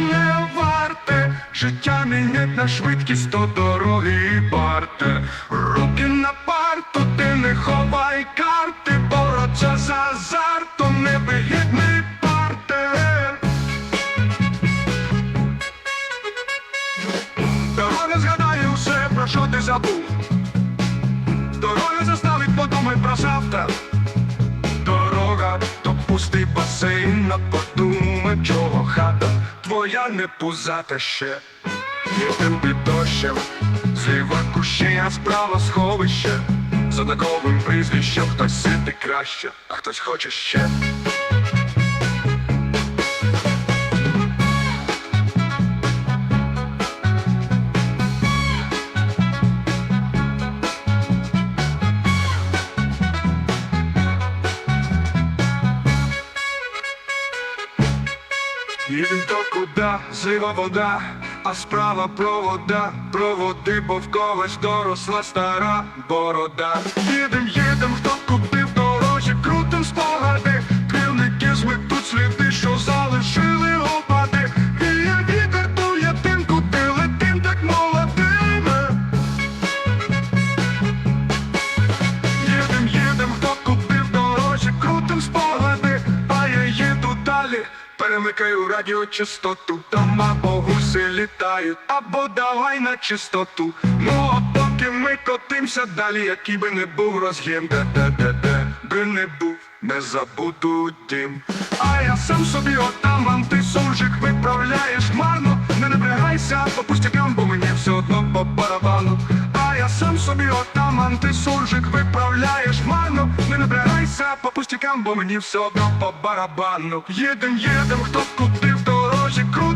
не варте, життя не на швидкість, то дороги парте. Руки на парту, ти не ховай карти, бороться за азартом, невигідний партер. Дорога згадає усе, про що ти забув. Дорога заставить подумать про завтра. Дорога, то пустий басейн, а чого хата твоя не пузата ще. Їдем під дощем, зліва кущі, а справа сховище. За таковим прізвищем хтось сити краще, а хтось хоче ще. Їдем то куда, жива вода, а справа провода, проводи, бо в доросла стара борода. Їдем, їдем, перемикаю радіочастоту, там або гуси літають, або давай на чистоту. Ну а поки ми котимся далі, який би не був розгін, де де де де би не був, не забуду дім. А я сам собі отам ти суржик виправляєш марно, не напрягайся по пустякам, бо мені все одно по барабану. А я сам собі отам антисуржик виправляєш пустякам, бо мені все одно по барабану. Їдем, їдем, хто куди в дорожі кру